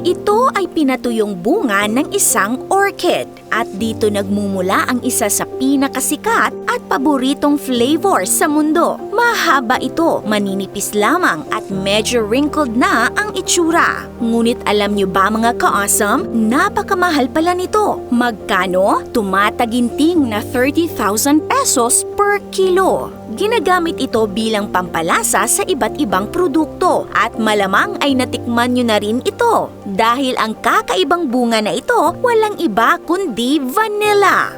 Ito ay pinatuyong bunga ng isang orchid at dito nagmumula ang isa sa pinakasikat at paboritong flavor sa mundo. Mahaba ito, maninipis lamang at medyo wrinkled na ang itsura. Ngunit alam nyo ba mga ka-awesome, napakamahal pala nito. Magkano? Tumataginting na 30,000 pesos per kilo. Ginagamit ito bilang pampalasa sa iba't ibang produkto at malamang ay natikman nyo na rin ito dahil ang kakaibang bunga na ito walang iba kundi vanilla.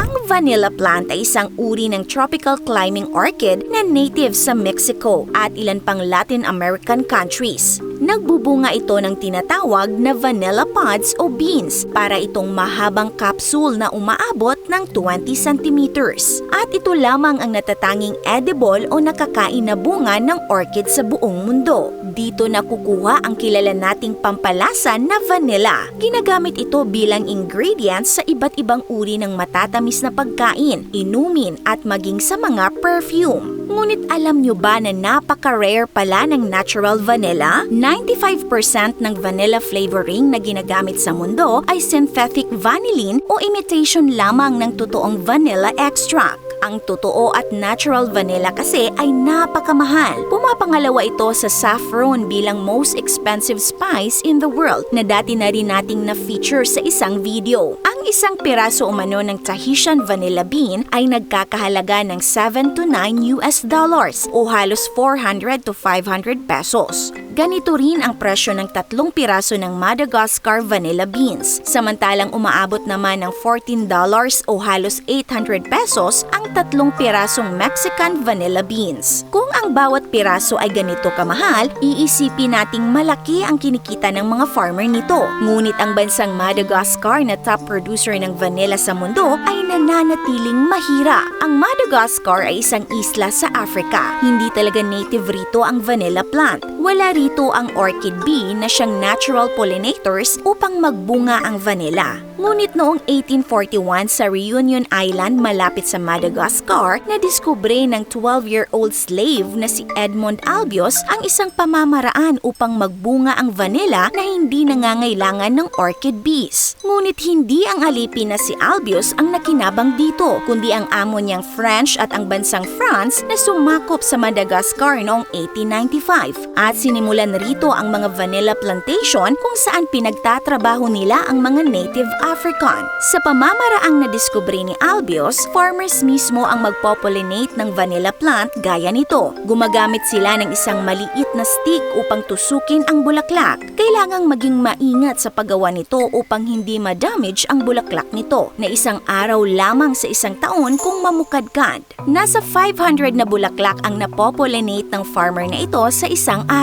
Ang vanilla plant ay isang uri ng tropical climbing orchid na native sa Mexico at ilan pang Latin American countries. Nagbubunga ito ng tinatawag na vanilla pods o beans para itong mahabang capsule na umaabot ng 20 centimeters. At ito lamang ang natatanging edible o nakakain na bunga ng orchid sa buong mundo. Dito nakukuha ang kilala nating pampalasa na vanilla. Ginagamit ito bilang ingredients sa iba't ibang uri ng matatamis na pagkain, inumin at maging sa mga perfume. Ngunit alam nyo ba na napaka-rare pala ng natural vanilla? 95% ng vanilla flavoring na ginagamit sa mundo ay synthetic vanillin o imitation lamang ng totoong vanilla extract. Ang totoo at natural vanilla kasi ay napakamahal. Pumapangalawa ito sa saffron bilang most expensive spice in the world na dati na rin nating na-feature sa isang video. Ang isang piraso umano ng Tahitian vanilla bean ay nagkakahalaga ng 7 to 9 US dollars o halos 400 to 500 pesos. Ganito rin ang presyo ng tatlong piraso ng Madagascar vanilla beans. Samantalang umaabot naman ng 14 dollars o halos 800 pesos ang tatlong pirasong Mexican vanilla beans. Kung ang bawat piraso ay ganito kamahal, iisipin nating malaki ang kinikita ng mga farmer nito. Ngunit ang bansang Madagascar na top producer ng vanilla sa mundo ay nananatiling mahira. Ang Madagascar ay isang isla sa Africa. Hindi talaga native rito ang vanilla plant. Wala rito ang orchid bee na siyang natural pollinators upang magbunga ang vanilla. Ngunit noong 1841 sa Reunion Island malapit sa Madagascar, nadiskubre ng 12-year-old slave na si Edmond Albios ang isang pamamaraan upang magbunga ang vanilla na hindi nangangailangan ng orchid bees. Ngunit hindi ang alipin na si Albios ang nakinabang dito, kundi ang amo niyang French at ang bansang France na sumakop sa Madagascar noong 1895 at sinimulan rito ang mga vanilla plantation kung saan pinagtatrabaho nila ang mga native African. Sa pamamaraang nadiskubre ni Albios, farmers mismo ang magpopollinate ng vanilla plant gaya nito. Gumagamit sila ng isang maliit na stick upang tusukin ang bulaklak. Kailangang maging maingat sa paggawa nito upang hindi ma-damage ang bulaklak nito na isang araw lamang sa isang taon kung mamukadkad. Nasa 500 na bulaklak ang napopollinate ng farmer na ito sa isang araw.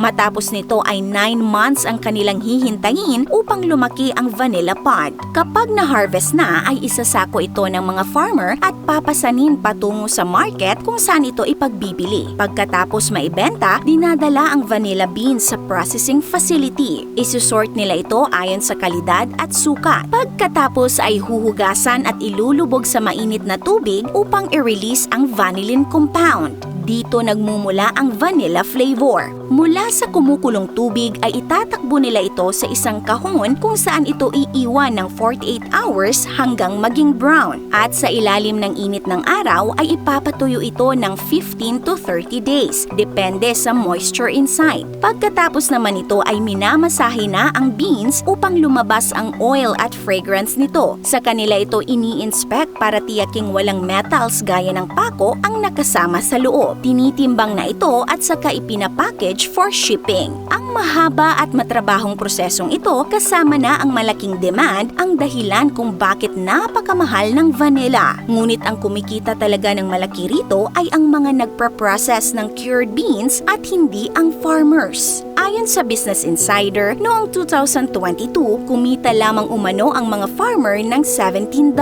Matapos nito ay 9 months ang kanilang hihintayin upang lumaki ang vanilla pod. Kapag na-harvest na ay isasako ito ng mga farmer at papasanin patungo sa market kung saan ito ipagbibili. Pagkatapos maibenta, dinadala ang vanilla beans sa processing facility. Isusort nila ito ayon sa kalidad at sukat. Pagkatapos ay huhugasan at ilulubog sa mainit na tubig upang i-release ang vanillin compound. Dito nagmumula ang vanilla flavor. Mula sa kumukulong tubig ay itatakbo nila ito sa isang kahon kung saan ito iiwan ng 48 hours hanggang maging brown. At sa ilalim ng init ng araw ay ipapatuyo ito ng 15 to 30 days, depende sa moisture inside. Pagkatapos naman ito ay minamasahe na ang beans upang lumabas ang oil at fragrance nito. Sa kanila ito ini-inspect para tiyaking walang metals gaya ng pako ang nakasama sa loob. Tinitimbang na ito at saka ipinapackage for shipping. Ang mahaba at matrabahong prosesong ito kasama na ang malaking demand ang dahilan kung bakit napakamahal ng vanilla. Ngunit ang kumikita talaga ng malaki rito ay ang mga nagpa-process ng cured beans at hindi ang farmers. Ayon sa Business Insider, noong 2022, kumita lamang umano ang mga farmer ng $17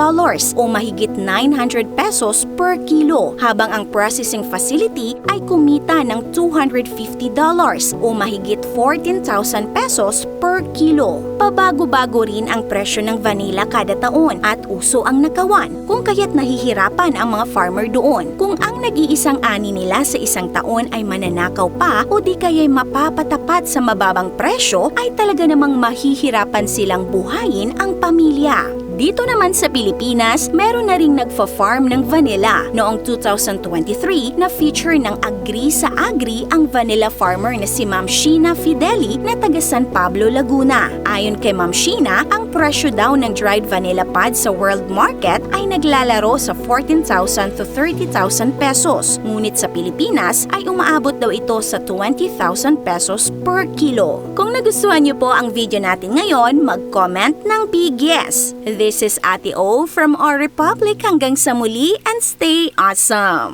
o mahigit 900 pesos per kilo, habang ang processing facility ay kumita ng $250 o mahigit 14,000 pesos per kilo. Pabago-bago rin ang presyo ng vanilla kada taon at uso ang nakawan, kung kaya't nahihirapan ang mga farmer doon. Kung ang nag-iisang ani nila sa isang taon ay mananakaw pa o di kaya'y mapapatapos sapat sa mababang presyo ay talaga namang mahihirapan silang buhayin ang pamilya. Dito naman sa Pilipinas, meron na ring nagfa-farm ng vanilla. Noong 2023, na feature ng Agri sa Agri ang vanilla farmer na si Ma'am Sheena Fideli na taga San Pablo, Laguna. Ayon kay Ma'am Sheena, ang presyo daw ng dried vanilla pod sa world market ay naglalaro sa 14,000 to 30,000 pesos. Ngunit sa Pilipinas ay umaabot daw ito sa 20,000 pesos per kilo. Kung nagustuhan niyo po ang video natin ngayon, mag-comment ng big yes. This is Ate O from our Republic hanggang sa muli and stay awesome!